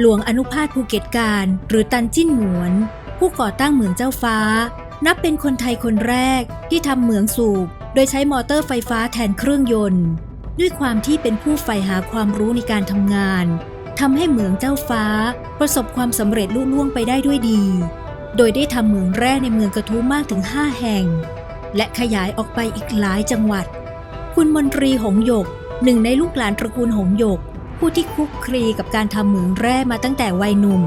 หลวงอนุภาสภูเก็ตการ หรือตันจิ้นหมวน ผู้ก่อตั้งเหมืองเจ้าฟ้า นับเป็นคนไทยคนแรกที่ทำเหมืองสูบ โดยใช้มอเตอร์ไฟฟ้าแทนเครื่องยนต์ ด้วยความที่เป็นผู้ใฝ่หาความรู้ในการทำงานทำให้เหมืองเจ้าฟ้า ประสบความสำเร็จลุล่วงไปได้ด้วยดี โดยได้ทำเหมืองแร่ในเมืองกระทู้มากถึง 5 แห่ง และขยายออกไปอีกหลายจังหวัด คุณมนตรีหงหยกหนึ่งในลูกหลานตระกูลหงหยก ผู้ที่คลุกคลีกับการทำเหมืองแร่มาตั้งแต่วัยหนุ่ม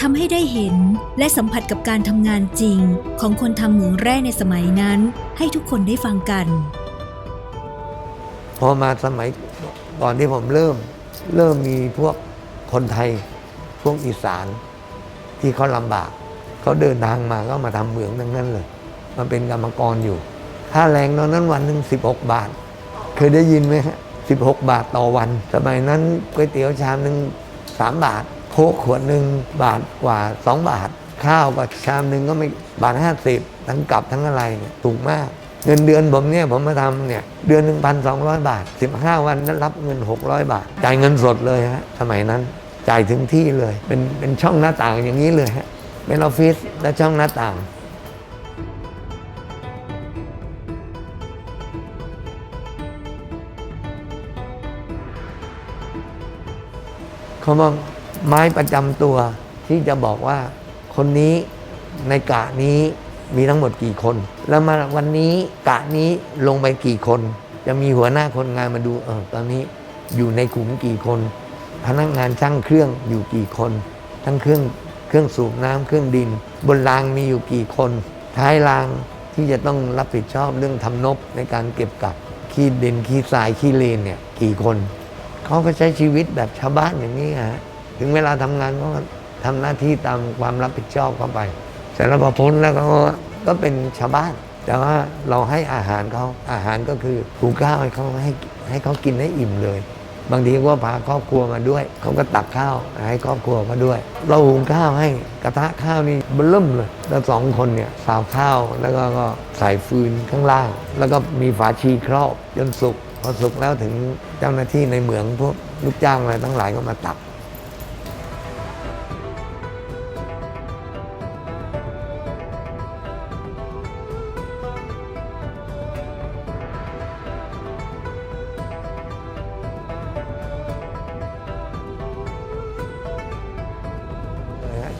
ทำให้ได้เห็นและสัมผัสกับการทำงานจริงของคนทำเหมืองแร่ในสมัยนั้น ให้ทุกคนได้ฟังกัน พอมาสมัยก่อนที่ผมเริ่ม เริ่มมีพวกคนไทย พวกอีสาน ที่เขาลำบาก เขาเดินทางมาก็มาทำเหมืองทั้งนั้นเลยมาเป็นกรรมกรอยู่ค่าแรงตอนนั้นวันหนึ่ง16 บาท เคยได้ยินไหมฮะ 16 บาทต่อวัน สมัยนั้นก๋วยเตี๋ยวชามหนึ่ง3 บาทโค้กขวดหนึ่งบาทกว่า 2 บาท ข้าวกับชามหนึ่งก็ไม่บาทห้าสิบทั้งกลับทั้งอะไรเนี่ยถูกมาก เงินเดือนผมเนี่ยผมมาทำเนี่ยเดือนหนึ่งพันสองร้อยบาท 15 วันนั้นรับเงิน 600 บาท จ่ายเงินสดเลยฮะสมัยนั้นจ่ายถึงที่เลย เป็นเป็นช่องหน้าต่างอย่างนี้เลยฮะเป็นออฟฟิศและช่องหน้าต่าง เขาบอกไม้ประจำตัวที่จะบอกว่าคนนี้ในกะนี้มีทั้งหมดกี่คน แล้วมาวันนี้กะนี้ลงไปกี่คน จะมีหัวหน้าคนงานมาดูเออตอนนี้อยู่ในขุมกี่คน พนักงานช่างเครื่องอยู่กี่คน ทั้งเครื่องเครื่องสูบน้ำเครื่องดิน บนรางมีอยู่กี่คน ท้ายรางที่จะต้องรับผิดชอบเรื่องทำนบในการเก็บกักขี้ดินขี้ทรายขี้เลนเนี่ยกี่คน เขาก็ใช้ชีวิตแบบชาวบ้านอย่างนี้ฮะถึงเวลาทำงานก็ทำหน้าที่ตามความรับผิดชอบเข้าไปเสร็จแล้วพอพ้นแล้วก็ก็เป็นชาวบ้าน แต่ว่าเราให้อาหารเขาอาหารก็คือหุงข้าวให้เขาให้ให้เขากินให้อิ่มเลย บางทีก็พาครอบครัวมาด้วย เขาก็ตักข้าวให้ครอบครัวเขาด้วย เราหุงข้าวให้กระทะข้าวนี่เบิ่มเลยแล้วสองคนเนี่ยสาวข้าวแล้วก็ก็ใส่ฟืนข้างล่าง แล้วก็มีฝาชีครอบจนสุก พอสุกแล้วถึงเจ้าหน้าที่ในเหมืองพวกลูกจ้างอะไรทั้งหลายก็มาตัก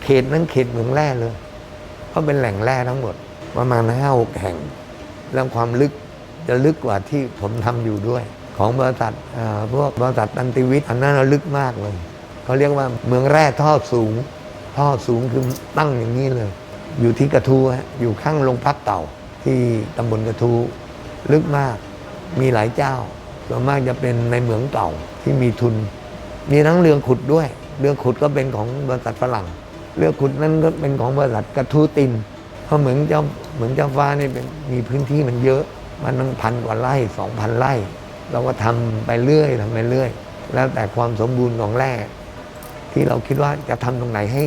เขตนั้นเขตเหมืองแร่เลย เพราะเป็นแหล่งแร่ทั้งหมด ประมาณห้าหกแห่งแล้วความลึก จะลึกกว่าที่ผมทำอยู่ด้วย ของบริษัทพวกบริษัทตันติวิทย์อันนั้นลึกมากเลยเขาเรียกว่าเมืองแร่ท่อสูง ท่อสูงคือตั้งอย่างนี้เลย อยู่ที่กระทูฮะอยู่ข้างโรงพักเก่าที่ตำบลกระทูลึกมากมีหลายเจ้าส่วนมากจะเป็นในเหมืองเก่าที่มีทุน มีทั้งเรือขุดด้วย เรือขุดก็เป็นของบริษัทฝรั่ง เรือขุดนั้นก็เป็นของบริษัทกระทูติน เพราะเหมืองเจ้าเหมืองเจ้าฟ้านี่เป็นมีพื้นที่มันเยอะ มันตั้งพันกว่าไร่สองพันไร่ เราก็ทำไปเรื่อยทำไปเรื่อย แล้วแต่ความสมบูรณ์ของแร่ที่เราคิดว่าจะทำตรงไหนให้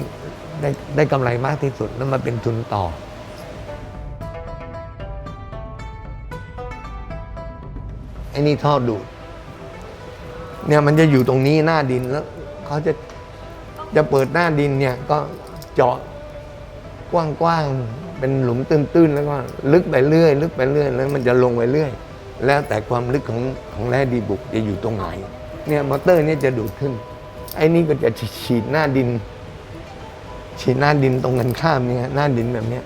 ได้ได้กำไรมากที่สุดแล้วมาเป็นทุนต่อไอ้นี่ท่อดูดเนี่ยมันจะอยู่ตรงนี้หน้าดินแล้วเขาจะจะเปิดหน้าดินเนี่ยก็เจาะ กว้างๆ เป็นหลุมตื้นๆ แล้วก็ลึกไปเรื่อย ลึกไปเรื่อย แล้วมันจะลงไปเรื่อย แล้วแต่ความลึกของของแร่ดีบุกจะอยู่ตรงไหน เนี่ยมอเตอร์เนี่ยจะดูดขึ้น ไอ้นี่ก็จะฉีดหน้าดิน ฉีดหน้าดินตรงกันข้ามเนี่ยหน้าดินแบบเนี้ย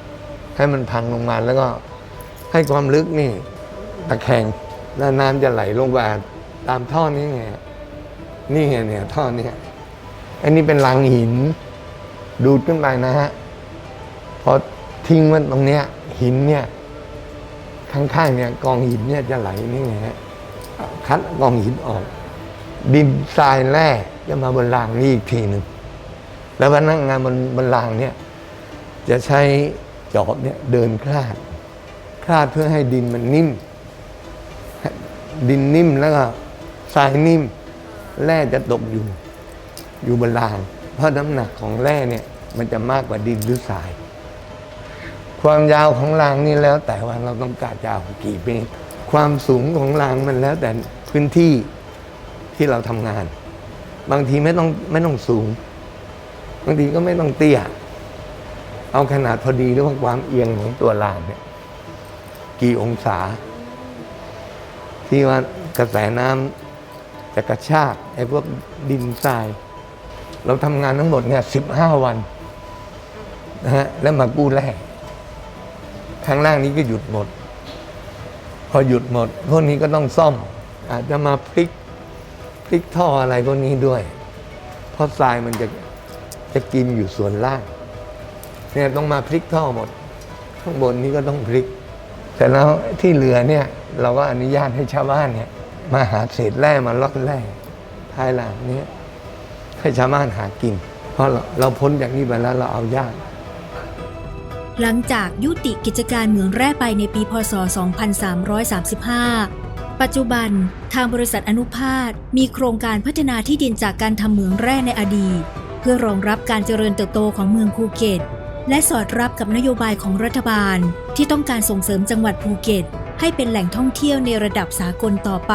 ให้มันพังลงมาแล้วก็ให้ความลึกนี่ตะแคงแล้วน้ำจะไหลลงมาตามท่อนี้ไง นี่ไงเนี่ยท่อนี้อันนี้เป็นรังหิน ดูดขึ้นไปนะฮะ พอทิ้งมันตรงเนี้ย หินเนี่ย ข้างๆเนี่ย กองหินเนี่ยจะไหลนี่ไงฮะคัดกองหินออก ดินทรายแร่จะมาบนรางนี่อีกทีหนึ่งแล้วพนักงานบนบนรางเนี่ย จะใช้จอบเนี่ยเดินคลาดคลาดเพื่อให้ดินมันนิ่ม ดินนิ่มแล้วก็ทรายนิ่ม แร่จะตกอยู่ อยู่บนราง เพราะน้ำหนักของแร่เนี่ย มันจะมากกว่าดินหรือทราย ความยาวของรางนี่แล้วแต่ว่าเราต้องการยาวกี่เมตรความสูงของรางมันแล้วแต่พื้นที่ที่เราทำงาน บางทีไม่ต้องไม่ต้องสูง บางทีก็ไม่ต้องเตี้ย เอาขนาดพอดีหรือว่าความเอียงของตัวรางเนี่ยกี่องศา ที่ว่ากระแสน้ำจะกระชากไอ้พวกดินทราย เราทำงานทั้งหมดเนี่ยสิบห้าวันนะฮะแล้วมากู้แร่ ข้างล่างนี้ก็หยุดหมด พอหยุดหมด พวกนี้ก็ต้องซ่อม อาจจะมาพลิกพลิกท่ออะไรพวกนี้ด้วย เพราะทรายมันจะจะกินอยู่ส่วนล่าง เนี่ยต้องมาพลิกท่อหมด ข้างบนนี้ก็ต้องพลิก แต่แล้วที่เหลือเนี่ยเราก็อนุญาตให้ชาวบ้านเนี่ย มาหาเศษแร่มาลอนแร่ภายหลังเนี้ยให้ชาวบ้านหากิน เพราะเราเราพ้นจากนี้ไปแล้วเราเอายาก หลังจากยุติกิจการเหมืองแร่ไปในปีพศ 2335 ปัจจุบันทางบริษัทอนุภาคมีโครงการพัฒนาที่ดินจากการทำเหมืองแร่ในอดีต เพื่อรองรับการเจริญเติบโตของเมืองภูเก็ต และสอดรับกับนโยบายของรัฐบาล ที่ต้องการส่งเสริมจังหวัดภูเก็ต ให้เป็นแหล่งท่องเที่ยวในระดับสากลต่อไป